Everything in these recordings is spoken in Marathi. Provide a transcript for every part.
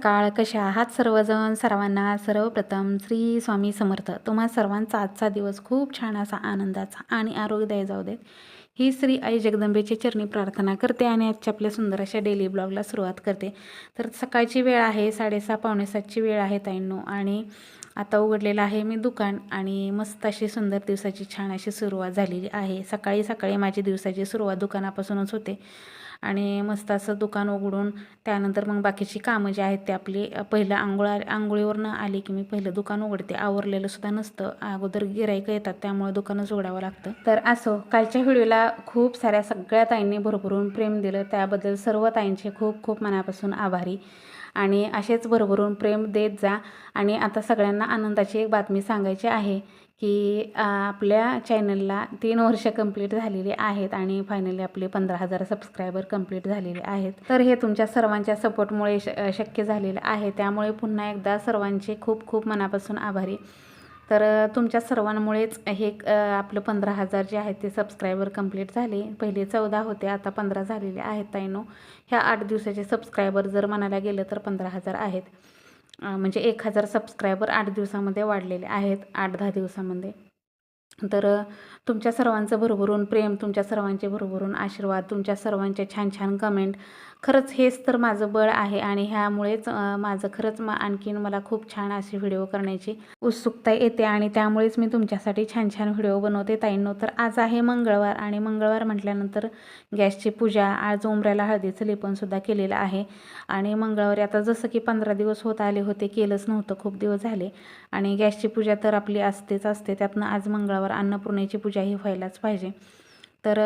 सकाळ कशा आहात सर्वजण? सर्वांना सर्वप्रथम श्री स्वामी समर्थ. तुम्हा सर्वांचा आजचा दिवस खूप छान असा आनंदाचा आणि आरोग्यदायी जाऊ देत. ही श्री आई जगदंबेची चरणी प्रार्थना करते आणि आजच्या आपल्या सुंदर अशा डेली ब्लॉगला सुरुवात करते. तर सकाळची वेळ आहे साडेसहा पावणे सातची वेळ आहे ताईंनो. आणि आता उघडलेलं आहे मी दुकान आणि मस्त अशी सुंदर दिवसाची छान अशी सुरुवात झालेली आहे. सकाळी सकाळी माझी दिवसाची सुरुवात दुकानापासूनच होते. आणि मस्त असं दुकान उघडून त्यानंतर मग बाकीची कामं जी आहेत ते आपली पहिलं आंघोळ आंघोळीवरनं आली की मी पहिलं दुकान उघडते. आवरलेलं सुद्धा नसतं. अगोदर गिराईकं येतात त्यामुळे दुकानच उघडावं लागतं. तर असो कालच्या व्हिडिओला खूप साऱ्या सगळ्या ताईंनी भरभरून प्रेम दिलं. त्याबद्दल सर्व ताईंचे खूप खूप मनापासून आभारी. आणि असेच भरभरून प्रेम देत जा. आणि आता सगळ्यांना आनंदाची एक बातमी सांगायची आहे की आपल्या चॅनलला तीन वर्ष कंप्लीट झालेली आहेत आणि फायनली आपले पंधरा हजार सबस्क्रायबर कंप्लीट झालेले आहेत. तर हे तुमच्या सर्वांच्या सपोर्टमुळे श शक्य झालेलं आहे. त्यामुळे पुन्हा एकदा सर्वांचे खूप खूप मनापासून आभारी. तर तुमच्या सर्वांमुळेच हे आपलं पंधरा हजार जे आहेत ते सबस्क्रायबर कंप्लीट झाले. पहिले चौदा होते आता पंधरा झालेले आहेत ताईनो. ह्या आठ दिवसाचे सबस्क्रायबर जर म्हणायला गेलं तर पंधरा हजार आहेत. म्हणजे एक हजार सबस्क्रायबर आठ दिवसामध्ये वाढलेले आहेत आठ दहा दिवसामध्ये. तर तुमच्या सर्वांचं भरभरून प्रेम तुमच्या सर्वांचे भरभरून आशीर्वाद तुमच्या सर्वांचे छान छान कमेंट खरंच हेच तर माझं बळ आहे आणि ह्यामुळेच माझं खरंच मग आणखीन मला खूप छान असे व्हिडिओ करण्याची उत्सुकता येते आणि त्यामुळेच मी तुमच्यासाठी छान छान व्हिडिओ बनवते. ताईंनो तर आज आहे मंगळवार आणि मंगळवार म्हटल्यानंतर गॅसची पूजा आज उमऱ्याला हळदीचं लेपनसुद्धा केलेलं आहे आणि मंगळवारी आता जसं की पंधरा दिवस होत आले होते केलंच नव्हतं खूप दिवस झाले आणि गॅसची पूजा तर आपली असतेच असते त्यातनं आज मंगळवार अन्नपूर्णेची पूजा ही व्हायलाच पाहिजे. तर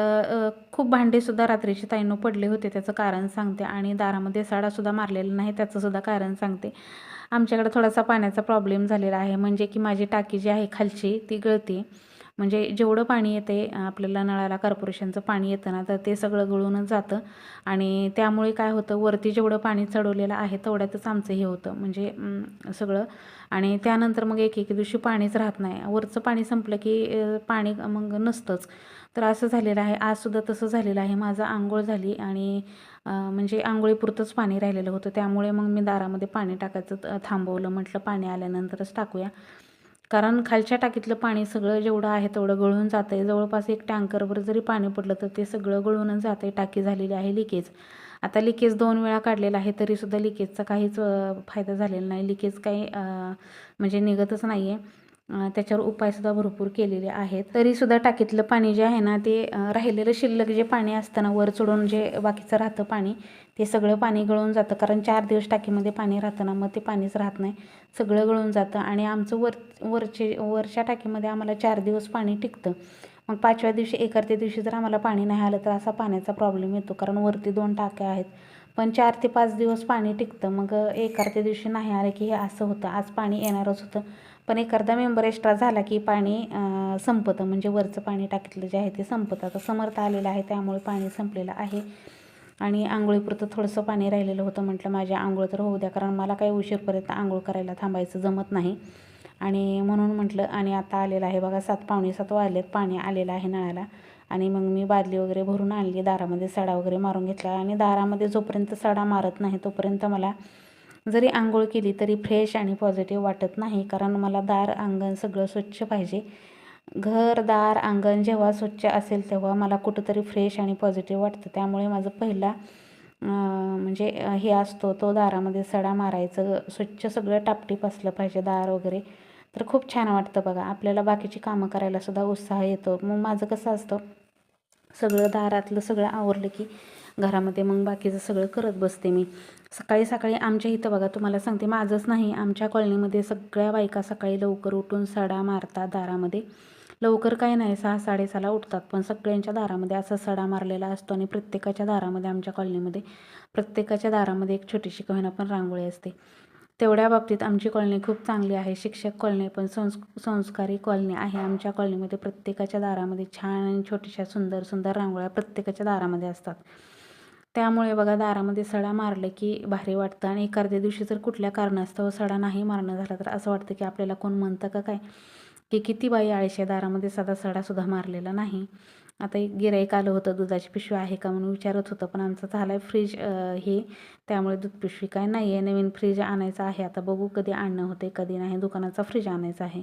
खूप भांडेसुद्धा रात्रीचे ताईनो पडले होते त्याचं कारण सांगते. आणि दारामध्ये साडासुद्धा मारलेला नाही त्याचंसुद्धा कारण सांगते. आमच्याकडे थोडासा पाण्याचा प्रॉब्लेम झालेला आहे. म्हणजे की माझी टाकी जी आहे खालची ती गळती. म्हणजे जेवढं पाणी येते आपल्याला नळाला कॉर्पोरेशनचं पाणी येतं ना तर ते सगळं गळूनच जातं. आणि त्यामुळे काय होतं वरती जेवढं पाणी चढवलेलं आहे तेवढ्यातच आमचं हे होतं. म्हणजे सगळं. आणि त्यानंतर मग एक एक दिवशी पाणीच राहत नाही. वरचं पाणी संपलं की पाणी मग नसतंच. तर असं झालेलं आहे. आजसुद्धा तसं झालेलं आहे. माझं आंघोळ झाली आणि म्हणजे आंघोळीपुरतंच पाणी राहिलेलं होतं. त्यामुळे मग मी दारामध्ये पाणी टाकायचं थांबवलं. म्हटलं पाणी आल्यानंतरच टाकूया. कारण खालच्या टाकीतलं पाणी सगळं जेवढं आहे तेवढं गळून जातं आहे जवळपास एक टँकरवर जरी पाणी पडलं तर ते सगळं गळूनच जातं आहे टाकी झालेली आहे लिकेज. आता लिकेज दोन वेळा काढलेला आहे तरीसुद्धा लिकेजचा काहीच फायदा झालेला नाही. लिकेज काही म्हणजे निघतच नाही आहे त्याच्यावर उपायसुद्धा भरपूर केलेले आहेत. तरीसुद्धा टाकीतलं पाणी जे आहे ना ते राहिलेलं शिल्लक जे पाणी असताना वर चढून जे बाकीचं राहतं पाणी ते सगळं पाणी गळून जातं. कारण चार दिवस टाकीमध्ये पाणी राहतं ना मग ते पाणीच राहत नाही. सगळं गळून जातं आणि आमचं वर वरचे वरच्या टाकीमध्ये आम्हाला चार दिवस पाणी टिकतं. मग पाचव्या दिवशी एकारत्या दिवशी जर आम्हाला पाणी नाही आलं तर असा पाण्याचा प्रॉब्लेम येतो. कारण वरती दोन टाक्या आहेत. पण चार ते पाच दिवस पाणी टिकतं. मग एकारत्या दिवशी नाही आलं की हे असं होतं. आज पाणी येणारच होतं. पण एक अर्धा मेंबर एक्स्ट्रा झाला की पाणी संपतं. म्हणजे वरचं पाणी टाकीतलं जे आहे ते संपतं. आता समर्थ आलेलं आहे त्यामुळे पाणी संपलेलं आहे. आणि आंघोळीपुरतं थोडंसं पाणी राहिलेलं होतं म्हटलं माझ्या आंघोळ तर होऊ द्या कारण मला काही उशीरपर्यंत आंघोळ करायला थांबायचं जमत नाही. आणि म्हणून म्हटलं आणि आता आलेलं आहे बघा सात पावणे सात वाजलेत पाणी आलेलं आहे नळाला. आणि मग मी बादली वगैरे भरून आणली दारामध्ये सडा वगैरे मारून घेतला. आणि दारामध्ये जोपर्यंत सडा मारत नाही तोपर्यंत मला जरी आंघोळ केली तरी फ्रेश आणि पॉझिटिव्ह वाटत नाही कारण मला दार अंगण सगळं स्वच्छ पाहिजे. घर दार अंगण जेव्हा स्वच्छ असेल तेव्हा मला कुठंतरी फ्रेश आणि पॉझिटिव्ह वाटतं. त्यामुळे माझं पहिला म्हणजे हे असतो तो दारामध्ये सडा मारायचं स्वच्छ सगळं टापटीप असलं पाहिजे दार वगैरे. तर खूप छान वाटतं बघा. आपल्याला बाकीची कामं करायलासुद्धा उत्साह येतो. मग माझं कसं असतं सगळं दारातलं सगळं आवरलं की घरामध्ये मग बाकीचं सगळं करत बसते मी. सकाळी सकाळी आमच्या इथं बघा तुम्हाला सांगते माझंच नाही आमच्या कॉलनीमध्ये सगळ्या बायका सकाळी लवकर उठून सडा मारतात दारामध्ये. लवकर काय नाही सहा साडेसहाला उठतात पण सगळ्यांच्या दारामध्ये असा सडा मारलेला असतो आणि प्रत्येकाच्या दारामध्ये आमच्या कॉलनीमध्ये प्रत्येकाच्या दारामध्ये एक छोटीशी कविना पण रांगोळी असते. तेवढ्या बाबतीत आमची कॉलनी खूप चांगली आहे शिक्षक कॉलनी पण संस् संस्कारी कॉलनी आहे. आमच्या कॉलनीमध्ये प्रत्येकाच्या दारामध्ये छान आणि छोट्याशा सुंदर सुंदर रांगोळ्या प्रत्येकाच्या दारामध्ये असतात. त्यामुळे बघा दारामध्ये सडा मारलं की भारी वाटतं. आणि एखाद्या दिवशी जर कुठल्या कारणास्तव सडा नाही मारणं झाला तर असं वाटतं की आपल्याला कोण म्हणतं का काय? की किती बाई आळशी दारामध्ये साधा सडासुद्धा मारलेला नाही. आता एक गिराईक आलं होतं दुधाची पिशवी आहे का म्हणून विचारत होतं पण आमचं झालं आहे फ्रीज हे त्यामुळे दूध पिशवी काय नाही आहे. नवीन फ्रीज आणायचं आहे. आता बघू कधी आणणं होते कधी नाही. दुकानाचा फ्रीज आणायचा आहे.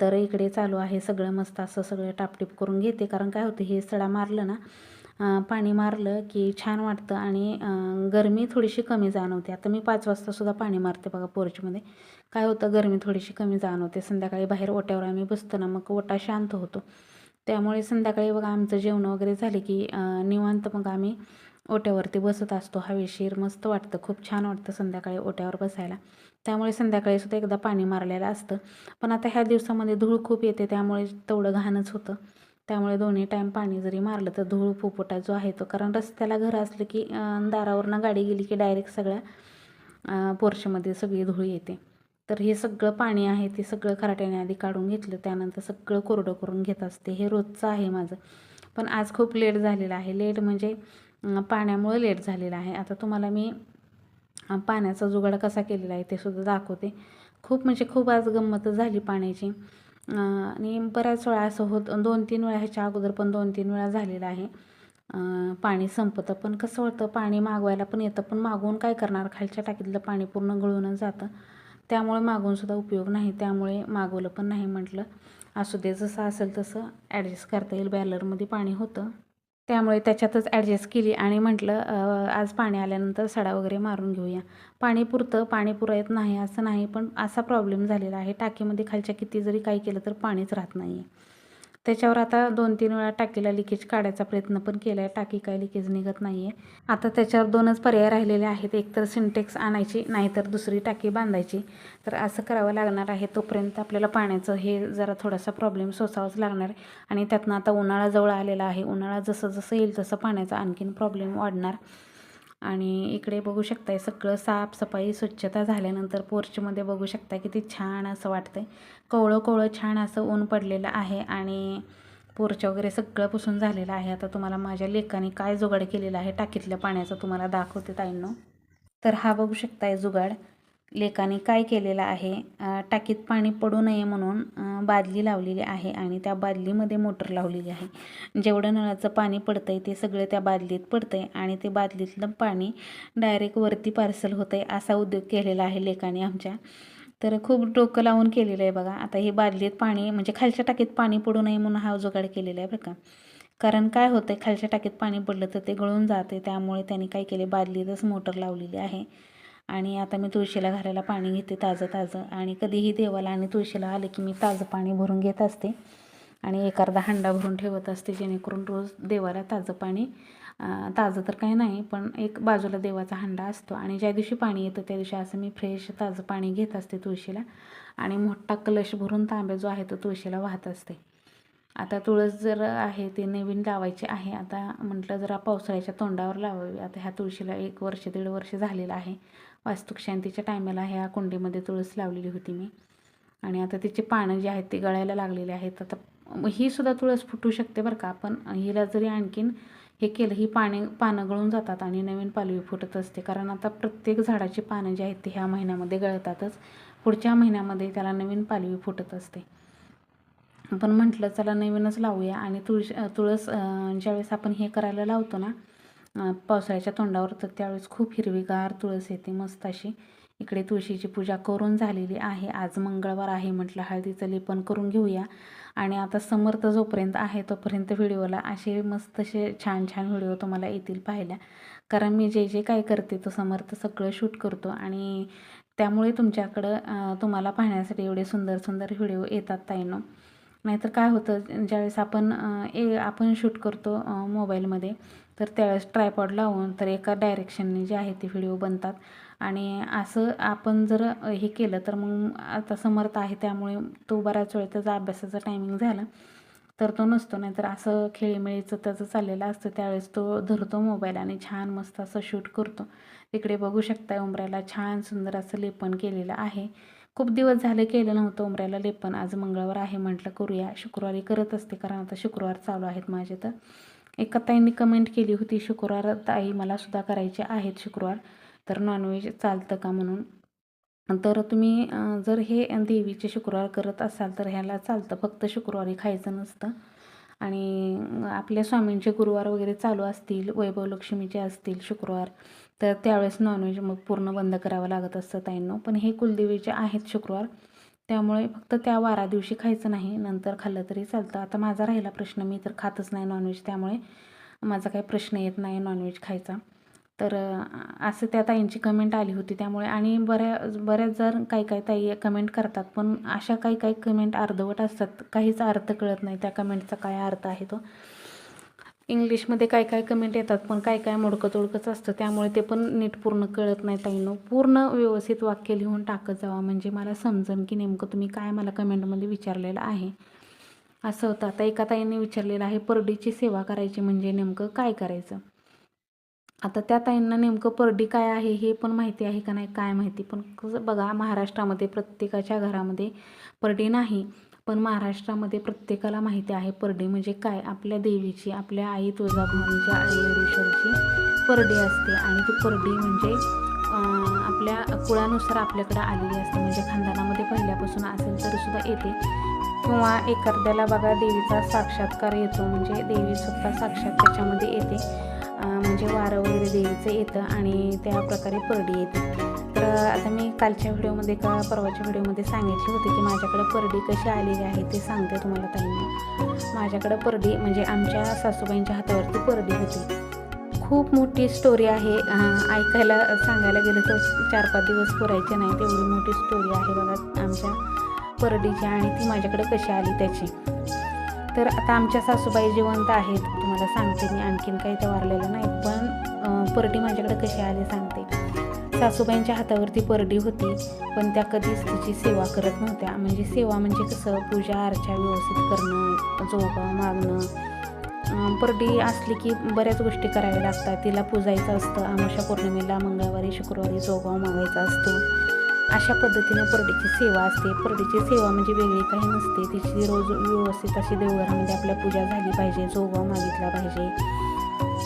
तर इकडे चालू आहे. सगळं मस्त असं सगळं टापटीप करून घेते. कारण काय होतं हे सडा मारलं ना पाणी मारलं की छान वाटतं आणि गरमी थोडीशी कमी जाणवते. आता मी पाच वाजतासुद्धा पाणी मारते बघा पोर्चमध्ये. काय होतं गरमी थोडीशी कमी जाणवते. संध्याकाळी बाहेर ओट्यावर आम्ही बसतो ना मग ओटा शांत होतो. त्यामुळे संध्याकाळी बघा आमचं जेवण वगैरे झाले की निवांत मग आम्ही ओट्यावरती बसत असतो. हवेशीर मस्त वाटतं. खूप छान वाटतं संध्याकाळी ओट्यावर बसायला. त्यामुळे संध्याकाळी सुद्धा एकदा पाणी मारलेलं असतं. पण आता ह्या दिवसामध्ये धूळ खूप येते त्यामुळे तेवढं घाणच होतं. त्यामुळे दोन्ही टाईम पाणी जरी मारलं तर धूळ फुफोटा जो आहे तो कारण रस्त्याला घर असलं की दारावरनं गाडी गेली की डायरेक्ट सगळ्या पोर्शमध्ये सगळी धूळ येते. तर हे सगळं पाणी आहे ते सगळं खराट्याने आधी काढून घेतलं त्यानंतर सगळं कोरडं करून घेत असते. हे रोजचं आहे माझं. पण आज खूप लेट झालेलं आहे. लेट म्हणजे पाण्यामुळं लेट झालेलं आहे. आता तुम्हाला मी पाण्याचा जुगाड कसा केलेला आहे ते सुद्धा दाखवते. खूप म्हणजे खूप आज गंमत झाली पाण्याची. आणि बऱ्याच वेळा असं होत दोन तीन वेळा ह्याच्या अगोदर पण दोन तीन वेळा झालेलं आहे. पाणी संपतं पण कसं होतं पाणी मागवायला पण येतं पण मागवून काय करणार? खालच्या टाकीतलं पाणी पूर्ण गळूनच जातं. त्यामुळे मागूनसुद्धा उपयोग नाही त्यामुळे मागवलं पण नाही म्हटलं. असू दे जसं असेल तसं ॲडजस्ट करता येईल बॅलरमध्ये पाणी होतं. त्यामुळे त्याच्यातच ॲडजस्ट केली आणि म्हटलं आज पाणी आल्यानंतर सडा वगैरे मारून घेऊया. पाणी पुरतं पाणी पुरत नाही असं नाही पण असा प्रॉब्लेम झालेला आहे. टाकीमध्ये खालच्या किती जरी काही केलं तर पाणीच राहत नाही आहे त्याच्यावर आता दोन तीन वेळा टाकीला लिकेज काढायचा प्रयत्न पण केला आहे टाकी काय लिकेज निघत नाही आहे आता त्याच्यावर दोनच पर्याय राहिलेले आहेत. एक तर सिंटेक्स आणायची नाहीतर दुसरी टाकी बांधायची. तर असं करावं लागणार आहे. तोपर्यंत आपल्याला पाण्याचं हे जरा थोडासा प्रॉब्लेम सोसावाच लागणार आहे. आणि त्यातनं आता उन्हाळा जवळ आलेला आहे. उन्हाळा जसं जसं येईल तसं पाण्याचा आणखीन प्रॉब्लेम वाढणार. आणि इकडे बघू शकताय सगळं साफसफाई स्वच्छता झाल्यानंतर पोर्चमध्ये बघू शकता किती छान असं वाटतंय. कोवळं कोवळं छान असं ऊन पडलेलं आहे आणि पोर्च वगैरे सगळं पुसून झालेलं आहे. आता तुम्हाला माझ्या लेखाने काय जुगाड केलेला आहे टाकीतल्या पाण्याचं तुम्हाला दाखवते ताईंनो. तर हा बघू शकताय जुगाड. लेकाने काय केलेलं आहे? टाकीत पाणी पडू नये म्हणून बादली लावलेली आहे आणि त्या बादलीमध्ये मोटर लावलेली आहे. जेवढं नळाचं पाणी पडतंय ते सगळं त्या बादलीत पडतंय आणि ते बादलीतलं पाणी डायरेक्ट वरती पार्सल होतंय असा उद्योग केलेला आहे लेकाने आमच्या. तर खूप डोकं लावून केलेलं आहे बघा. आता हे बादलीत पाणी म्हणजे खालच्या टाकीत पाणी पडू नये म्हणून हा जुगाड केलेला आहे बरं का. कारण काय होतं खालच्या टाकीत पाणी पडलं तर ते गळून जाते त्यामुळे त्यांनी काय केले बादलीतच मोटर लावलेली आहे. आणि आता मी तुळशीला घालायला पाणी घेते ताजं ताजं आणि कधीही देवाला आणि तुळशीला आले की मी ताजं पाणी भरून घेत असते. आणि एक अर्धा हंडा भरून ठेवत असते जेणेकरून रोज देवाला ताजं पाणी ताजं तर काही नाही पण एक बाजूला देवाचा हंडा असतो. आणि ज्या दिवशी पाणी येतं त्या दिवशी असं मी फ्रेश ताजं पाणी घेत असते तुळशीला. आणि मोठा कलश भरून तांब्या जो आहे तो तुळशीला वाहत असते. आता तुळस जर आहे ते नवीन लावायची आहे. आता म्हटलं जरा पावसाळ्याच्या तोंडावर लावावी. आता ह्या तुळशीला एक वर्ष दीड वर्ष झालेलं आहे. वास्तुकशांतीच्या टायमाला ह्या कुंडीमध्ये तुळस लावलेली होती मी. आणि आता तिची पानं जी आहेत ती गळायला लागलेली आहेत. आता ही सुद्धा तुळस फुटू शकते बरं का पण हिला जरी आणखीन हे केलं ही पाने पानं गळून जातात आणि नवीन पालवी फुटत असते. कारण आता प्रत्येक झाडाची पानं जी आहेत ती ह्या महिन्यामध्ये गळतातच. पुढच्या महिन्यामध्ये त्याला नवीन पालवी फुटत असते. पण म्हटलं चला नवीनच लावूया आणि तुळस तुळस ज्यावेळेस आपण हे करायला लावतो ना पावसाळ्याच्या तोंडावर तर त्यावेळेस खूप हिरवीगार तुळस येते मस्त अशी. इकडे तुळशीची पूजा करून झालेली आहे. आज मंगळवार आहे म्हटलं हळदीचं लेपन करून घेऊया. आणि आता समर्थ जोपर्यंत आहे तोपर्यंत व्हिडिओला असे मस्त असे छान छान व्हिडिओ तुम्हाला येतील पाहायला. कारण मी जे जे काय करते तो समर्थ सगळं शूट करतो आणि त्यामुळे तुमच्याकडं तुम्हाला पाहण्यासाठी एवढे सुंदर सुंदर व्हिडिओ येतात ताईनं. नाहीतर काय होतं ज्यावेळेस आपण ए आपण शूट करतो मोबाईलमध्ये तर त्यावेळेस ट्रायपॉड लावून तर एका डायरेक्शनने जे आहे ते व्हिडिओ बनतात. आणि असं आपण जर हे केलं तर मग आता समर्थ आहे त्यामुळे तो बऱ्याच वेळ त्याचा अभ्यासाचा टायमिंग झाला. तर तो नसतो नाहीतर असं खेळीमेळीचं त्याचं चाललेलं असतं. त्यावेळेस तो धरतो मोबाईल आणि छान मस्त असं शूट करतो. तिकडे बघू शकता उंबऱ्याला छान सुंदर असं लेपन केलेलं आहे. खूप दिवस झाले केलं नव्हतं उंबऱ्याला लेपन. आज मंगळवार आहे म्हटलं करूया. शुक्रवारी करत असते कारण आता शुक्रवार चालू आहेत माझे तर. एका ताईंनी कमेंट केली होती शुक्रवार ताई मला सुद्धा करायचे आहेत शुक्रवार तर नॉनव्हेज चालतं का म्हणून? तर तुम्ही जर हे देवीचे शुक्रवार करत असाल तर ह्याला चालतं. फक्त शुक्रवारी खायचं नसतं. आणि आपल्या स्वामींचे गुरुवार वगैरे चालू असतील वैभव लक्ष्मीचे असतील शुक्रवार तर त्यावेळेस नॉनव्हेज मग पूर्ण बंद करावं लागत असतं ताईंनो. पण हे कुलदेवीचे आहेत शुक्रवार त्यामुळे फक्त त्या वारा दिवशी खायचं नाही नंतर खाल्लं तरी चालतं. आता माझा राहिला प्रश्न मी तर खातच नाही नॉनव्हेज त्यामुळे माझा काही प्रश्न येत नाही नॉनव्हेज खायचा. तर असं त्या ताईंची कमेंट आली होती त्यामुळे आणि बऱ्या बऱ्याच जर काही काही ताई कमेंट करतात पण अशा काही काही कमेंट अर्धवट असतात. काहीच अर्थ कळत नाही त्या कमेंटचा काय अर्थ आहे तो. इंग्लिशमध्ये काय काय कमेंट येतात पण काय काय मोडकं तोडकंच असतं त्यामुळे ते पण नीट पूर्ण कळत नाही ताईनो. पूर्ण व्यवस्थित वाक्य लिहून टाकत जावा म्हणजे मला समजन की नेमकं तुम्ही काय मला कमेंटमध्ये विचारलेलं आहे. असं होतं. आता एका ताईने विचारलेलं आहे परडीची सेवा करायची म्हणजे नेमकं काय करायचं? आता त्या ताईंना नेमकं परडी काय आहे हे पण माहिती आहे का नाही काय माहिती. पण कसं बघा महाराष्ट्रामध्ये प्रत्येकाच्या घरामध्ये परडी नाही. पण महाराष्ट्रामध्ये प्रत्येकाला माहिती आहे परडी म्हणजे काय? आपल्या देवीची आपल्या आई तुळजाभवानीच्या आई हरेश्वरची परडी असते आणि ती परडी म्हणजे आपल्या कुळानुसार आपल्याकडे आलेली असते. म्हणजे खानदानामध्ये पहिल्यापासून असेल तर सुद्धा येते. किंवा एखाद्याला बघा देवीचा साक्षात्कार येतो. म्हणजे देवी स्वतः साक्षात त्याच्यामध्ये येते. म्हणजे वारं वगैरे देवीचं येतं आणि त्या प्रकारे परडी येते. तर आता मी कालच्या व्हिडिओमध्ये का परवाच्या व्हिडिओमध्ये सांगितले होते की माझ्याकडे परडी कशी आलेली आहे ते सांगते तुम्हाला ताईंना माझ्याकडं परडी म्हणजे आमच्या सासूबाईंच्या हातावरती परडी होती. खूप मोठी स्टोरी आहे ऐकायला सांगायला गेलं तर चार पाच दिवस पुरायचे नाही तेवढी मोठी स्टोरी आहे बघा आमच्या परडीची आणि ती माझ्याकडे कशी आली त्याची. तर आता आमच्या सासूबाई जिवंत आहेत तुम्हाला सांगते मी आणखीन काही तर वारलेलं नाही पण परडी माझ्याकडे कशी आली सांगते. सासूबाईंच्या हातावरती परडी होती पण त्या कधीच तिची सेवा करत नव्हत्या. म्हणजे सेवा म्हणजे कसं? पूजा अर्चा व्यवस्थित करणं जोगा मागणं. परडी असली की बऱ्याच गोष्टी कराव्या लागतात. तिला पूजायचं असतं आमाशा पौर्णिमेला मंगळवारी शुक्रवारी जोगाव मागायचा असतो. अशा पद्धतीनं परडीची सेवा असते. परडीची सेवा म्हणजे वेगळी काही नसते. तिची रोज व्यवस्थित अशी देवघरामध्ये आपल्या पूजा झाली पाहिजे जोगाव मागितला पाहिजे.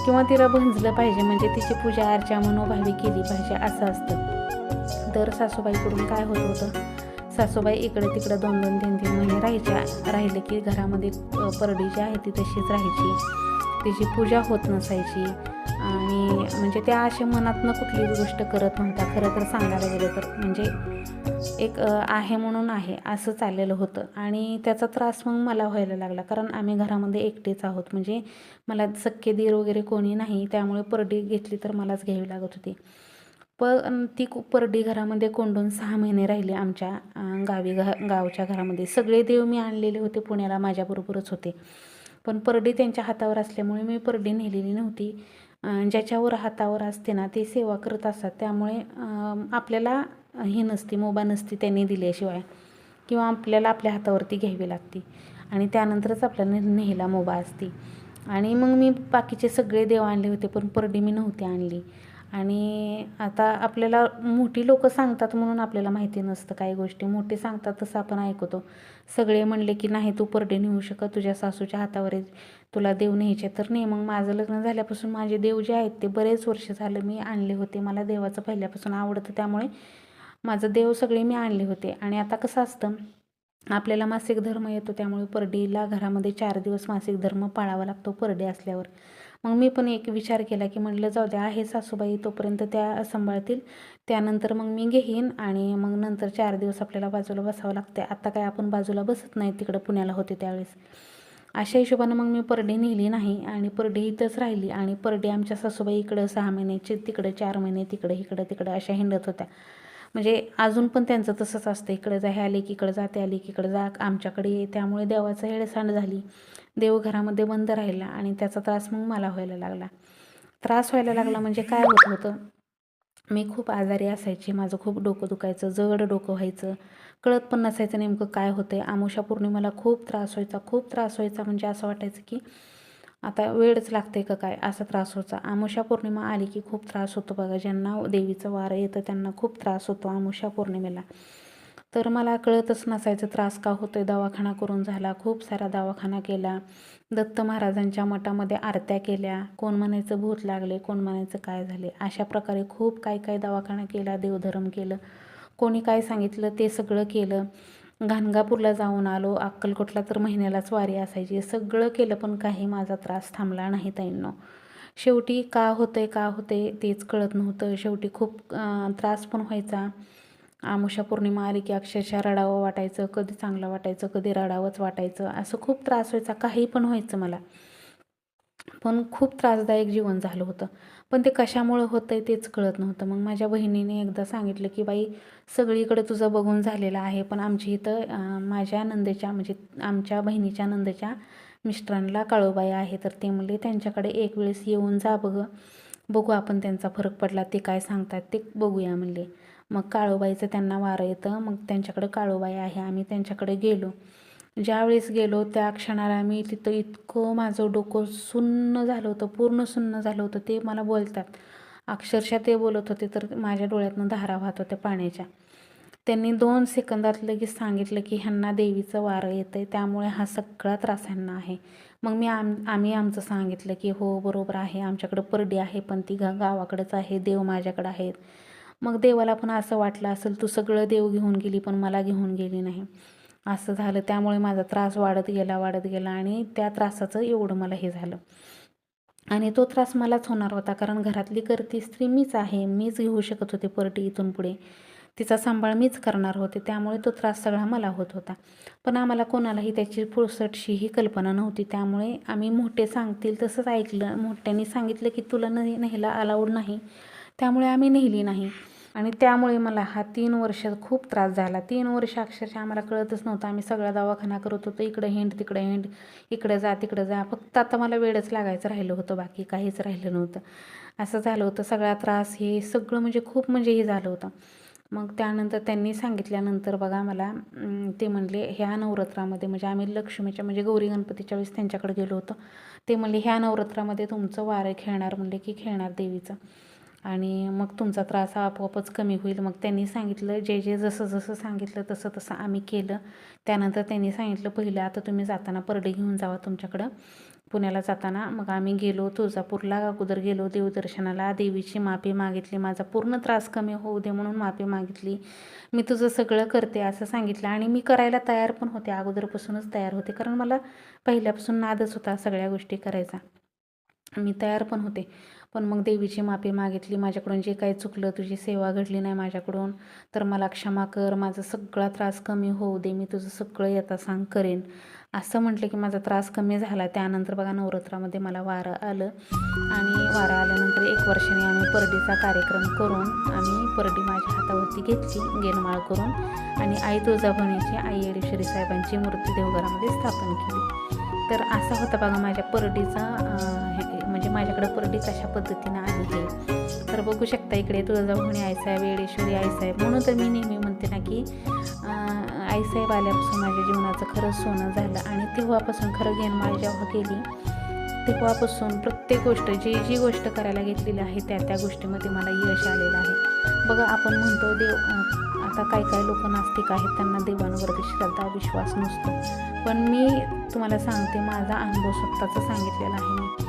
किंवा तिला भंजलं पाहिजे म्हणजे तिची पूजा अर्चा मनोभावी केली पाहिजे असं असतं. तर सासूबाईकडून काय होत होतं? सासूबाई इकडे तिकडे दोन दोन तीन तीन महिने राहायच्या राहिले की घरामध्ये परडी जी आहे ती तशीच राहायची. तिची पूजा होत नसायची. आणि म्हणजे त्या अशा मनातनं कुठलीच गोष्ट करत नव्हत्या खरं तर सांगायला गेलं तर म्हणजे एक आहे म्हणून आहे असं चाललेलं होतं. आणि त्याचा त्रास मग मला व्हायला लागला. कारण आम्ही घरामध्ये एकटेच आहोत. म्हणजे मला सख्खे दीर वगैरे कोणी नाही. त्यामुळे परडी घेतली तर मलाच घ्यावी लागत होती. पण ती कु- परडी घरामध्ये कोंडून सहा महिने राहिले आमच्या गावी घ गावच्या घरामध्ये. सगळे देव मी आणलेले होते. पुण्याला माझ्याबरोबरच होते. पण परडी त्यांच्या हातावर असल्यामुळे मी परडी नेलेली नव्हती. ज्याच्यावर हातावर असते ना ते सेवा करत असतात. त्यामुळे आपल्याला ही नसती मोबा नसती त्यांनी दिल्याशिवाय. किंवा आपल्याला आपल्या हातावरती घ्यावी लागते. आणि त्यानंतरच आपल्याला नेहला मोबा असते. आणि मग मी बाकीचे सगळे देव आणले होते पण परडी मी नव्हती आणली. आणि आता आपल्याला मोठी लोकं सांगतात म्हणून आपल्याला माहिती नसतं काही गोष्टी. मोठे सांगतात तसं आपण ऐकतो. सगळे म्हणले की नाही तू परडे नेऊ शकत. तुझ्या सासूच्या हातावर तुला देव न्यायचे तर नाही. मग माझं लग्न झाल्यापासून माझे देव जे आहेत ते बरेच वर्ष झालं मी आणले होते. मला देवाचं पहिल्यापासून आवडतं. त्यामुळे माझं देव सगळे मी आणले होते. आणि आता कसं असतं आपल्याला मासिक धर्म येतो त्यामुळे परडीला घरामध्ये चार दिवस मासिक धर्म पाळावा लागतो परडे असल्यावर. मग मी पण एक विचार केला की म्हटलं जाऊ द्या आहे सासूबाई तोपर्यंत त्या सांभाळतील. त्यानंतर मग मी घेईन आणि मग नंतर चार दिवस आपल्याला बाजूला बसावं लागते आता काय आपण बाजूला बसत नाही तिकडं पुण्याला होते त्यावेळेस. अशा हिशोबानं मग मी परडे नेली नाही आणि परडे इथंच राहिली आणि परडे आमच्या सासूबाई इकडं सहा महिन्याचे तिकडं चार महिने तिकडं इकडं तिकडं अशा हिंडत होत्या. म्हणजे अजून पण त्यांचं तसंच असतं. इकडं जा हे आले की इकडं जा ते आले की इकडं जा आमच्याकडे ये. त्यामुळे देवाचं हेळसांड झाली. देव घरामध्ये बंद राहिला आणि त्याचा त्रास मग मला व्हायला लागला. त्रास व्हायला लागला म्हणजे काय होत होतं? मी खूप आजारी असायची. माझं खूप डोकं दुखायचं जड डोकं व्हायचं. कळत पण नसायचं नेमकं काय होतंय. आमुषा पौर्णिमेला खूप त्रास व्हायचा खूप त्रास व्हायचा. म्हणजे असं वाटायचं की आता वेळच लागते का काय? असा त्रास होता. आमुषा पौर्णिमा आली की खूप त्रास होतो बघा. ज्यांना देवीचं वारं येतं त्यांना खूप त्रास होतो आमुषा पौर्णिमेला. तर मला कळतच नसायचं त्रास का होतोय? दवाखाना करून झाला. खूप सारा दवाखाना केला. दत्त महाराजांच्या मठामध्ये आरत्या केल्या. कोण म्हणायचं भूत लागले कोण म्हणायचं काय झाले? अशा प्रकारे खूप काय काय दवाखाना केला देवधर्म केलं. कोणी काय सांगितलं ते सगळं केलं. घाणगापूरला जाऊन आलो. अक्कलकोटला तर महिन्यालाच वारी असायची. सगळं केलं पण काही माझा त्रास थांबला नाही ताईंनो. शेवटी का होतंय का होतंय तेच कळत नव्हतं. शेवटी खूप त्रास पण व्हायचा. आमुषा पौर्णिमा आली की अक्षरशः रडावं वाटायचं. कधी चांगलं वाटायचं कधी रडावंच वाटायचं. असं खूप त्रास व्हायचा. काही पण व्हायचं मला. पण खूप त्रासदायक जीवन झालं होतं. पण ते कशामुळं होतं आहे तेच कळत नव्हतं. मग माझ्या बहिणीने एकदा सांगितलं की बाई सगळीकडे तुझं बघून झालेलं आहे पण आमची इथं माझ्या नंदेच्या म्हणजे आमच्या बहिणीच्या नंदेच्या मिस्टरांना काळोबाई आहे. तर ते म्हणले त्यांच्याकडे एक वेळेस येऊन जा बघ बघू आपण त्यांचा फरक पडला ते काय सांगतात ते बघूया म्हणले. मग काळोबाईचं त्यांना वारं येतं मग त्यांच्याकडे काळोबाई आहे आम्ही त्यांच्याकडे गेलो. ज्यावेळेस गेलो त्या क्षणाला मी तिथं इतकं माझं डोकं सुन्न झालं होतं पूर्ण सुन्न झालं होतं ते मला बोलतात. अक्षरशः ते बोलत होते तर माझ्या डोळ्यातनं धारा वाहत होत्या पाण्याच्या. त्यांनी दोन सेकंदात लगेच सांगितलं की ह्यांना देवीचं वारं येतं आहे त्यामुळे हा सगळा त्रास ह्यांना आहे. मग मी आम आम्ही आमचं सांगितलं की हो बरोबर आहे आमच्याकडं परडी आहे पण ती गा गावाकडंच आहे देव माझ्याकडं आहेत. मग देवाला पण असं वाटलं असेल तू सगळं देव घेऊन गेली पण मला घेऊन गेली नाही. असं झालं. त्यामुळे माझा त्रास वाढत गेला वाढत गेला आणि त्या त्रासाचं एवढं मला हे झालं. आणि तो त्रास मलाच होणार होता कारण घरातली करती स्त्री मीच आहे. मीच घेऊ शकत होते परटी इथून पुढे. तिचा सांभाळ मीच करणार होते. त्यामुळे तो त्रास सगळा मला होत होता. पण आम्हाला कोणालाही त्याची पुरसटशीही कल्पना नव्हती. त्यामुळे आम्ही मोठे सांगतील तसंच ऐकलं. मोठ्यांनी सांगितलं की तुला न नेहला अलाउड नाही. त्यामुळे आम्ही नेहली नाही. आणि त्यामुळे मला हा तीन वर्ष खूप त्रास झाला. तीन वर्ष अक्षरशः आम्हाला कळतच नव्हतं. आम्ही सगळा दवाखाना करत होतो. इकडं हिंड तिकडं हिंड इकडं जा तिकडं जा. फक्त आता मला वेळच लागायचं राहिलं होतं. बाकी काहीच राहिलं नव्हतं. असं झालं होतं. सगळा त्रास हे सगळं म्हणजे खूप म्हणजे हे झालं होतं. मग त्यानंतर त्यांनी सांगितल्यानंतर बघा मला ते म्हणले ह्या नवरात्रामध्ये म्हणजे आम्ही लक्ष्मीच्या म्हणजे गौरी गणपतीच्या वेळेस त्यांच्याकडे गेलो होतो. ते म्हणले ह्या नवरात्रामध्ये तुमचं वारं खेळणार. म्हणले की खेळणार देवीचं. आणि मग तुमचा त्रास हा आपोआपच कमी होईल. मग त्यांनी सांगितलं जे जे जसं जसं सांगितलं तसं तसं आम्ही केलं. त्यानंतर त्यांनी सांगितलं पहिलं आता तुम्ही जाताना परडे घेऊन जावा तुमच्याकडं. पुण्याला जाताना मग आम्ही गेलो तुळजापूरला अगोदर गेलो देवदर्शनाला. देवीची माफी मागितली. माझा पूर्ण त्रास कमी होऊ दे म्हणून माफी मागितली. मी तुझं सगळं करते असं सांगितलं आणि मी करायला तयार पण होते. अगोदरपासूनच तयार होते. कारण मला पहिल्यापासून नादच होता सगळ्या गोष्टी करायचा. मी तयार पण होते. पण मग देवीची माफी मागितली. माझ्याकडून जे काही चुकलं तुझी सेवा घडली नाही माझ्याकडून तर मला क्षमा कर. माझा सगळा त्रास कमी होऊ दे. मी तुझं सगळं येता सांग करेन. असं म्हटलं की माझा त्रास कमी झाला. त्यानंतर बघा नवरात्रामध्ये मला वारं आलं. आणि वारं आल्यानंतर एक वर्षाने आम्ही परडीचा कार्यक्रम करून आम्ही परडी माझ्या हातावरती घेतली गेनमाळ करून. आणि आई तुळजाभवानीची आई येडेश्वरी साहेबांची मूर्ती देवघरामध्ये स्थापन केली. तर असा होता बघा माझ्या परडीचा हे- माझ्याकडे परडीच कशा पद्धतीनं आली आहे तर बघू शकता इकडे तुळजाभवानी आईसाहेब येडेश्वरी आईसाहेब म्हणून तर मी नेहमी म्हणते ना की आईसाहेब आल्यापासून माझ्या जीवनाचं खरंच सोनं झालं. आणि तेव्हापासून खरं गेनमाळ जेव्हा केली तेव्हापासून प्रत्येक गोष्ट जी जी गोष्ट करायला घेतलेली आहे त्या त्या गोष्टीमध्ये मला यश आलेलं आहे. बघा आपण म्हणतो देव आता काही काही लोक नास्तिक आहेत त्यांना देवांवरती श्रद्धा विश्वास नसतो. पण मी तुम्हाला सांगते माझा अनुभव स्वतःचा सांगितलेला आहे मी.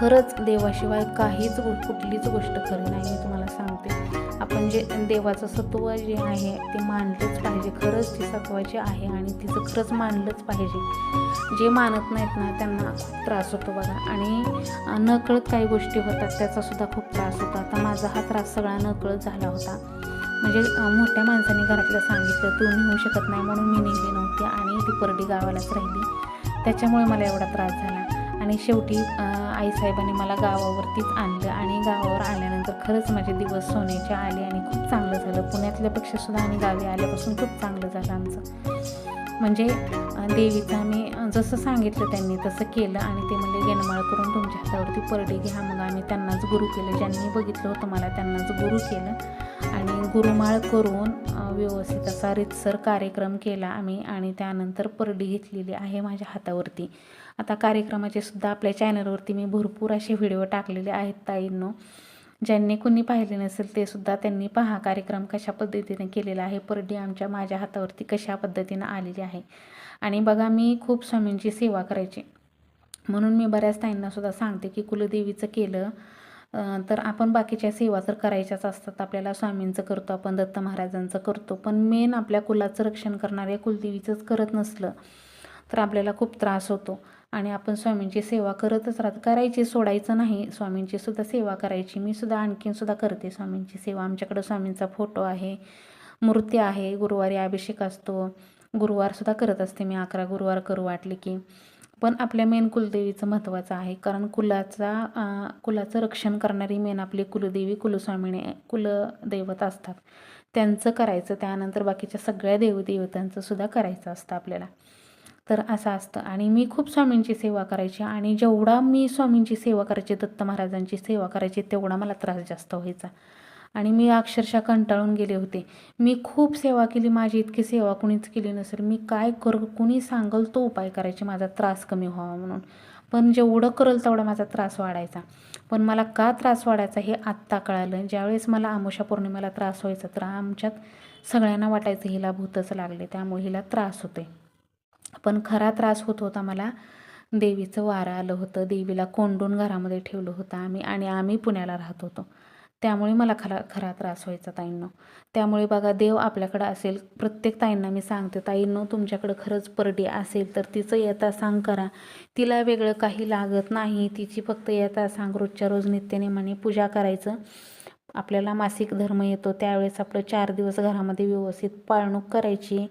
खरंच देवाशिवाय काहीच गो कुठलीच गोष्ट खरी नाही मी तुम्हाला सांगते. आपण जे देवाचं सत्व जे आहे ते मानलंच पाहिजे. खरंच ती सत्वाची आहे आणि तिचं खरंच मानलंच पाहिजे. जे मानत नाहीत ना त्यांना खूप त्रास होतो बघा. आणि नकळत काही गोष्टी होतात त्याचासुद्धा खूप त्रास होता. आता माझा हा त्रास सगळा नकळत झाला होता. म्हणजे मोठ्या माणसाने घरातलं सांगितलं तू नेऊ शकत नाही म्हणून मी नेली नव्हती आणि ती परडी गावालाच राहिली. त्याच्यामुळे मला एवढा त्रास झाला. आणि शेवटी आईसाहेबांनी मला गावावरतीच आणलं आणि गावावर आल्यानंतर खरंच माझे दिवस सोन्याचे आले आणि खूप चांगलं झालं. पुण्यातल्यापेक्षा सुद्धा आणि गावी आल्यापासून खूप चांगलं झालं आमचं. म्हणजे देवीचं आम्ही जसं सांगितलं त्यांनी तसं केलं आणि ते म्हणले गेनमाळ करून तुमच्या हातावरती परडी घ्या. मग आम्ही त्यांनाच गुरु केलं. ज्यांनी बघितलं होतं मला त्यांनाच गुरु केलं. आणि गुरुमाळ करून व्यवस्थित असा रितसर कार्यक्रम केला आम्ही आणि त्यानंतर परडी घेतलेली आहे माझ्या हातावरती. आता कार्यक्रमाचे सुद्धा आपल्या चॅनलवरती मी भरपूर असे व्हिडिओ टाकलेले आहेत ताईंनो. ज्यांनी कुणी पाहिले नसेल ते सुद्धा त्यांनी पहा कार्यक्रम कशा पद्धतीने केलेला आहे. परडी आमच्या माझ्या हातावरती कशा पद्धतीनं आलेली आहे. आणि बघा मी खूप स्वामींची सेवा करायची. म्हणून मी बऱ्याच ताईंना सुद्धा सांगते की कुलदेवीचं केलं तर आपण बाकीच्या सेवा तर करायच्याच असतात. आपल्याला स्वामींचं करतो आपण दत्त महाराजांचं करतो. पण मेन आपल्या कुलाचं रक्षण करणाऱ्या कुलदेवीचंच करत नसलं तर आपल्याला खूप त्रास होतो. आणि आपण स्वामींची सेवा करतच राहत. करायची सोडायचं नाही स्वामींची सुद्धा सेवा करायची. मी सुद्धा आणखीन सुद्धा करते स्वामींची सेवा. आमच्याकडं स्वामींचा फोटो आहे मूर्ती आहे. गुरुवारी अभिषेक असतो. गुरुवारसुद्धा करत असते मी. अकरा गुरुवार करू वाटले की. पण आपल्या मेन कुलदेवीचं महत्त्वाचं आहे. कारण कुलाचा कुलाचं रक्षण करणारी मेन आपली कुलदेवी कुलस्वामिनी कुलदैवत असतात. त्यांचं करायचं त्यानंतर बाकीच्या सगळ्या देवदेवतांचं सुद्धा करायचं असतं आपल्याला. तर असं असतं. आणि मी खूप स्वामींची सेवा करायची आणि जेवढा मी स्वामींची सेवा करायची दत्त महाराजांची सेवा करायची तेवढा मला त्रास जास्त व्हायचा. आणि मी अक्षरशः कंटाळून गेले होते. मी खूप सेवा केली माझी इतकी सेवा कुणीच केली नसेल. मी काय कर कुणी सांगल तो उपाय करायचे माझा त्रास कमी व्हावा म्हणून. पण जेवढं करल तेवढा माझा त्रास वाढायचा. पण मला का त्रास वाढायचा हे आत्ता कळालं. ज्यावेळेस मला आमोशा पौर्णिमेला त्रास व्हायचा तर आमच्यात सगळ्यांना वाटायचं हिला भूतच लागले. त्यामुळे हिला त्रास होते पण खरा त्रास होत होता मला. देवीचं वारं आलं होतं. देवीला कोंडून घरामध्ये ठेवलं होतं आम्ही आणि आम्ही पुण्याला राहत होतो. त्यामुळे मला खरा खरा त्रास व्हायचा ताईंनो. त्यामुळे बघा देव आपल्याकडं असेल प्रत्येक ताईंना मी सांगते ताईंनो तुमच्याकडं खरंच परडी असेल तर तिचं येता सांग करा. तिला वेगळं काही लागत नाही तिची फक्त येता सांग रोजच्या रोज नित्यनेमाने पूजा करायचं. आपल्याला मासिक धर्म येतो त्यावेळेस आपलं चार दिवस घरामध्ये व्यवस्थित पाळणूक करायची.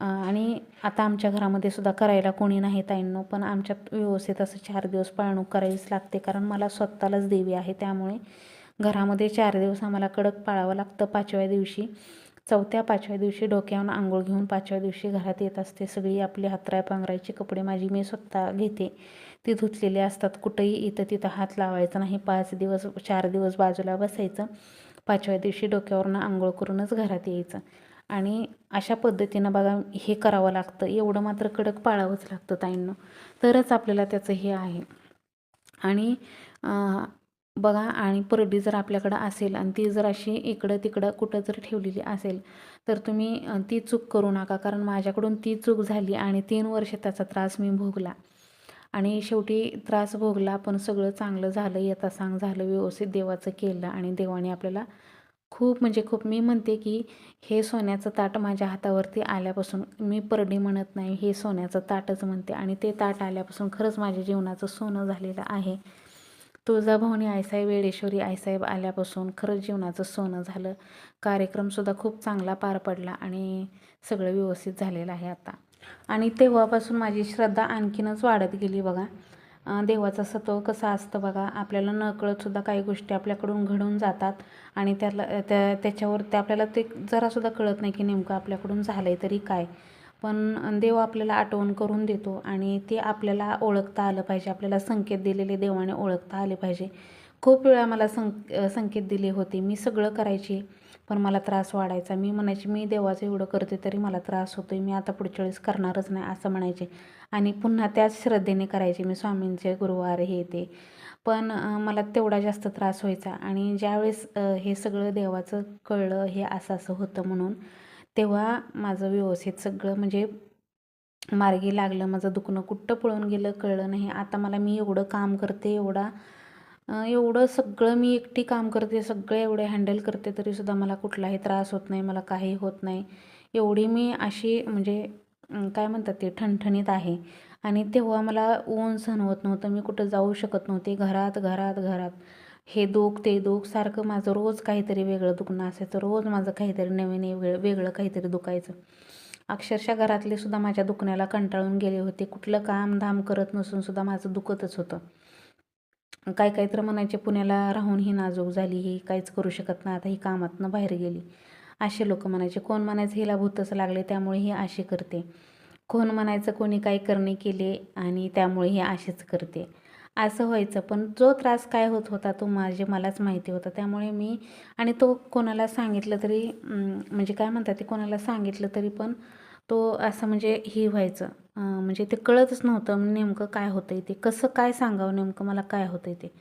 आणि आता आमच्या घरामध्ये सुद्धा करायला कोणी नाही ताईंनो पण आमच्यात व्यवस्थित असं चार दिवस पाळणूक करावीच लागते कारण मला स्वतःलाच देवी आहे त्यामुळे घरामध्ये चार दिवस आम्हाला कडक पाळावं लागतं. पाचव्या दिवशी चौथ्या पाचव्या दिवशी डोक्यावर आंघोळ घेऊन पाचव्या दिवशी घरात येत असते. सगळी आपली हातराय पांघरायची कपडे माझी मी स्वतः घेते. ती धुतलेली असतात. कुठंही इथं तिथं हात लावायचा नाही. पाच दिवस चार दिवस बाजूला बसायचं. पाचव्या दिवशी डोक्यावरून आंघोळ करूनच घरात यायचं. आणि अशा पद्धतीनं बघा हे करावं लागतं. एवढं मात्र कडक पाळावंच लागतं ताईंना. तरच आपल्याला त्याचं हे आहे. आणि बघा आणि परडी जर आपल्याकडं असेल आणि ती जर अशी इकडं तिकडं कुठं जर ठेवलेली असेल तर तुम्ही ती चूक करू नका कारण माझ्याकडून ती चूक झाली आणि तीन वर्ष त्याचा त्रास मी भोगला. आणि शेवटी त्रास भोगला पण सगळं चांगलं झालं येता सांग झालं व्यवस्थित देवाचं केलं आणि देवाने आपल्याला खूप म्हणजे खूप मी म्हणते की हे सोन्याचं ताट माझ्या हातावरती आल्यापासून मी परडी म्हणत नाही हे सोन्याचं ताटच म्हणते. आणि ते ताट आल्यापासून खरंच माझ्या जीवनाचं सोनं झालेलं आहे. तुळजाभवानी आईसाहेब वेडेश्वरी आईसाहेब आल्यापासून खरंच जीवनाचं सोनं झालं. कार्यक्रमसुद्धा खूप चांगला पार पडला आणि सगळं व्यवस्थित झालेलं आहे आता. आणि तेव्हापासून माझी श्रद्धा आणखीनच वाढत गेली बघा. देवाचा देवाचं सत्व कसं असतं बघा आपल्याला नकळतसुद्धा काही गोष्टी आपल्याकडून घडून जातात आणि त्याला त्या त्याच्यावर ते आपल्याला ते जरासुद्धा कळत नाही की नेमकं आपल्याकडून झालं आहे तरी काय. पण देव आपल्याला आठवण करून देतो आणि ते आपल्याला ओळखता आलं पाहिजे. आपल्याला संकेत दिलेले देवाने ओळखता आले पाहिजे. खूप वेळा मला सं संकेत दिले होते. मी सगळं करायची पण मला त्रास वाढायचा. मी म्हणायची मी देवाचं एवढं करते तरी मला त्रास होतो आहे मी आता पुढच्या वेळेस करणारच नाही असं म्हणायचे. आणि पुन्हा त्याच श्रद्धेने करायचे मी स्वामींचे गुरुवार हे ते. पण मला तेवढा जास्त त्रास व्हायचा. आणि ज्यावेळेस हे सगळं देवाचं कळलं हे असं असं होतं म्हणून तेव्हा माझं व्यवस्थित सगळं म्हणजे मार्गी लागलं माझं दुखणं कुठं पळून गेलं कळलं नाही. आता मला मी एवढं काम करते एवढा एवढं सगळं मी एकटी काम करते सगळं एवढे हँडल करते तरीसुद्धा मला कुठलाही त्रास होत नाही मला काही होत नाही. एवढी मी अशी म्हणजे काय म्हणतात ते ठणठणीत आहे. आणि तेव्हा मला ऊन सहन होत नव्हतं मी कुठं जाऊ शकत नव्हते घरात घरात घरात. हे दुख ते दुख सारखं माझं रोज काहीतरी वेगळं दुखणं असायचं. रोज माझं काहीतरी नवीन वेगळं वेगळं काहीतरी दुखायचं. अक्षरशः घरातले सुद्धा माझ्या दुखण्याला कंटाळून गेले होते. कुठलं काम धाम करत नसून सुद्धा माझं दुखतच होतं. काय काय तर म्हणायचे पुण्याला राहून ही नाजूक झाली ही काहीच करू शकत नाही. आता ही कामातनं बाहेर गेली. असे लोक म्हणायचे. कोण म्हणायचं हिला भूतच लागले त्यामुळे ही अशी करते. कोण म्हणायचं कोणी काही करणे केले आणि त्यामुळे ही अशीच करते. असं व्हायचं. पण जो त्रास काय होत होता तो माझे मलाच माहिती होता. त्यामुळे मी आणि तो कोणाला सांगितलं तरी म्हणजे काय म्हणतात ते कोणाला सांगितलं तरी पण तो असं म्हणजे ही व्हायचं. म्हणजे ते कळतच नव्हतं नेमकं काय होतं आहे ते. कसं काय सांगावं नेमकं मला काय होतं आहे ते.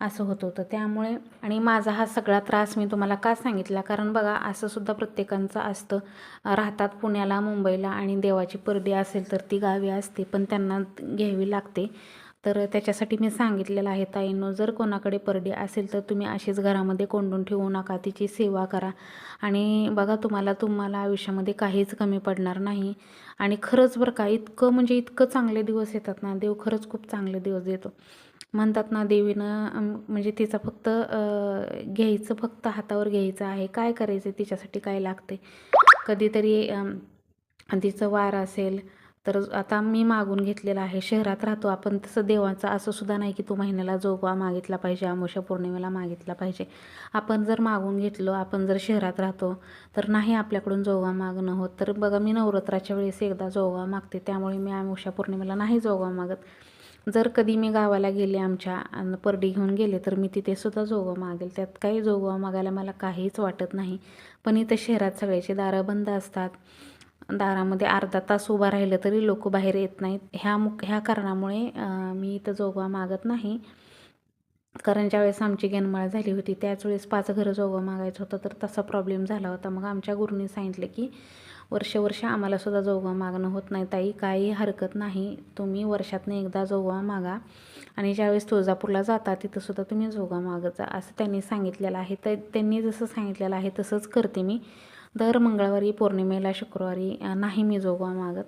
असं होत होतं. त्यामुळे आणि माझा हा सगळा त्रास मी तुम्हाला का सांगितला? कारण बघा असं सुद्धा असतं. राहतात पुण्याला मुंबईला आणि देवाची परडी असेल तर ती गावी असते. पण त्यांना घ्यावी लागते. तर त्याच्यासाठी मी सांगितलेलं आहे ताईंनो जर कोणाकडे परडी असेल तर तुम्ही अशीच घरामध्ये कोंडून ठेवू नका तिची सेवा करा. आणि बघा तुम्हाला तुम्हाला आयुष्यामध्ये काहीच कमी पडणार नाही. आणि खरंच बरं का इतकं म्हणजे इतकं चांगले दिवस येतात ना देव खरंच खूप चांगले दिवस देतो. म्हणतात ना देवीनं म्हणजे तिचा फक्त घ्यायचं फक्त हातावर घ्यायचं आहे. काय करायचं तिच्यासाठी काय लागते कधीतरी तिचं वार असेल तर आता मी मागून घेतलेला आहे. शहरात राहतो आपण तसं देवाचं असं सुद्धा नाही की तू महिन्याला जोगवा मागितला पाहिजे अमावस्या पौर्णिमेला मागितला पाहिजे. आपण जर मागून घेतलो आपण जर शहरात राहतो तर नाही आपल्याकडून जोगवा मागणं होत. तर बघा मी नवरात्राच्या वेळेस एकदा जोगवा मागते त्यामुळे मी अमावस्या पौर्णिमेला नाही जोगवा मागत. जर कधी मी गावाला गेले आमच्या परडी घेऊन गेले तर मी तिथे सुद्धा जोगवा मागेल. त्यात काही जोगवा मागायला मला काहीच वाटत नाही. पण इथं शहरात सगळ्याचे दारं बंद असतात. दारामध्ये अर्धा तास उभा राहिलं तरी लोक बाहेर येत नाहीत. ह्या मुख ह्या कारणामुळे मी इथं जोगवा मागत नाही. कारण ज्यावेळेस आमची गेनमाळ झाली होती त्याच वेळेस पाच घरं जोगवा मागायचं होतं तर तसा प्रॉब्लेम झाला होता. मग आमच्या गुरुनी सांगितलं की वर्ष वर्ष आम्हाला जोगवा मागणं होत नाही ताई. काही हरकत नाही. तुम्ही वर्षातनं एकदा जोगवा मागा. आणि ज्यावेळेस तुळजापूरला जाता तिथंसुद्धा तुम्ही जोगवा मागत जा. असं त्यांनी सांगितलेलं आहे. तर त्यांनी जसं सांगितलेलं आहे तसंच करते मी. दर मंगळवारी पौर्णिमेला शुक्रवारी नाही मी जोगवा मागत.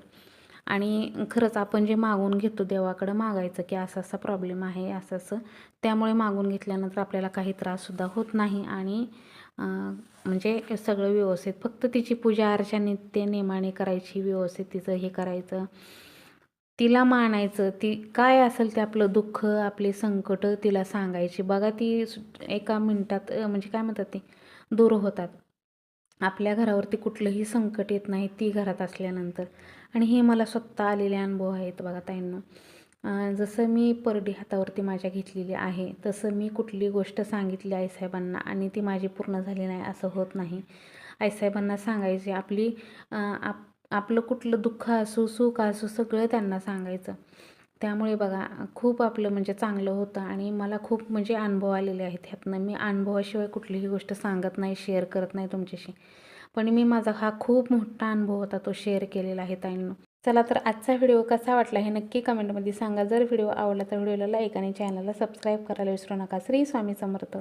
आणि खरंच आपण जे मागून घेतो देवाकडं मागायचं की असं असा प्रॉब्लेम आहे असं असं त्यामुळे मागून घेतल्यानंतर आपल्याला काही त्राससुद्धा होत नाही. आणि म्हणजे सगळं व्यवस्थित फक्त तिची पूजा अर्चा नित्य नेमाने करायची व्यवस्थित तिचं हे करायचं तिला मानायचं ती काय असेल ते आपलं दुःख आपले संकट तिला सांगायची. बघा ती सु- एका मिनटात म्हणजे काय म्हणतात ते दूर होतात. आपल्या घरावरती कुठलंही संकट येत नाही ती घरात असल्यानंतर. आणि हे मला स्वतः आलेले अनुभव आहेत बघा ताईंना. जसं मी परडी हातावरती माझ्या घेतलेली आहे तसं मी कुठली गोष्ट सांगितली आईसाहेबांना आणि ती माझी पूर्ण झाली नाही असं होत नाही. आईसाहेबांना सांगायची आपली आप आपलं कुठलं दुःख असो सुख असो सगळं त्यांना सांगायचं. त्यामुळे बघा खूप आपलं म्हणजे चांगलं होतं आणि मला खूप म्हणजे अनुभव आलेले आहेत ह्यातनं. मी अनुभवाशिवाय कुठलीही गोष्ट सांगत नाही शेअर करत नाही तुमच्याशी. पण मी माझा हा खूप मोठा अनुभव होता तो शेअर केलेला आहे ताईंनो. चला तर आजचा व्हिडिओ कसा वाटला हे नक्की कमेंटमध्ये सांगा. जर व्हिडिओ आवडला तर व्हिडिओला लाईक आणि चॅनलला सबस्क्राईब करायला विसरू नका. श्री स्वामी समर्थ.